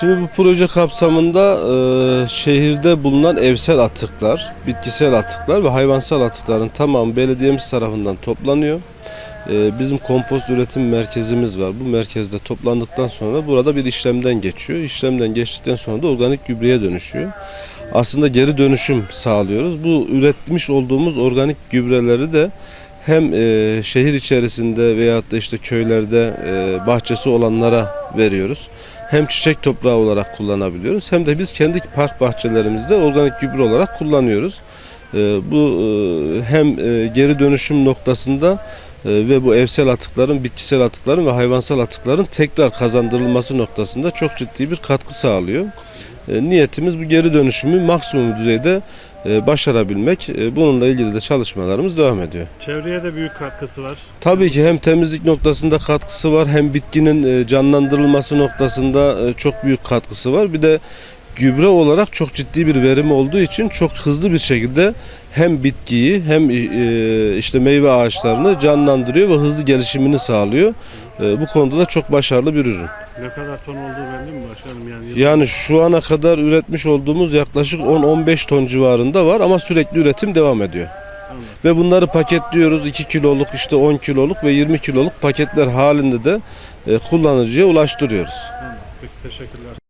Şimdi bu proje kapsamında e, şehirde bulunan evsel atıklar, bitkisel atıklar ve hayvansal atıkların tamamı belediyemiz tarafından toplanıyor. E, bizim kompost üretim merkezimiz var. Bu merkezde toplandıktan sonra burada bir işlemden geçiyor. İşlemden geçtikten sonra da organik gübreye dönüşüyor. Aslında geri dönüşüm sağlıyoruz. Bu üretmiş olduğumuz organik gübreleri de hem e, şehir içerisinde veyahut da işte köylerde e, bahçesi olanlara veriyoruz. Hem çiçek toprağı olarak kullanabiliyoruz hem de biz kendi park bahçelerimizde organik gübre olarak kullanıyoruz. E, bu e, hem e, geri dönüşüm noktasında e, ve bu evsel atıkların, bitkisel atıkların ve hayvansal atıkların tekrar kazandırılması noktasında çok ciddi bir katkı sağlıyor. E, Niyetimiz bu geri dönüşümü maksimum düzeyde e, başarabilmek. E, Bununla ilgili de çalışmalarımız devam ediyor. Çevreye de büyük katkısı var. Tabii ki hem temizlik noktasında katkısı var hem bitkinin canlandırılması noktasında çok büyük katkısı var. Bir de gübre olarak çok ciddi bir verim olduğu için çok hızlı bir şekilde hem bitkiyi hem işte meyve ağaçlarını canlandırıyor ve hızlı gelişimini sağlıyor. Bu konuda da çok başarılı bir ürün. Ne kadar ton olduğu belli mi başkanım? Yani, Yani şu ana kadar üretmiş olduğumuz yaklaşık 10-15 ton civarında var ama sürekli üretim devam ediyor. Ve bunları paketliyoruz 2 kiloluk işte 10 kiloluk ve 20 kiloluk paketler halinde de e, kullanıcıya ulaştırıyoruz. Peki teşekkürler.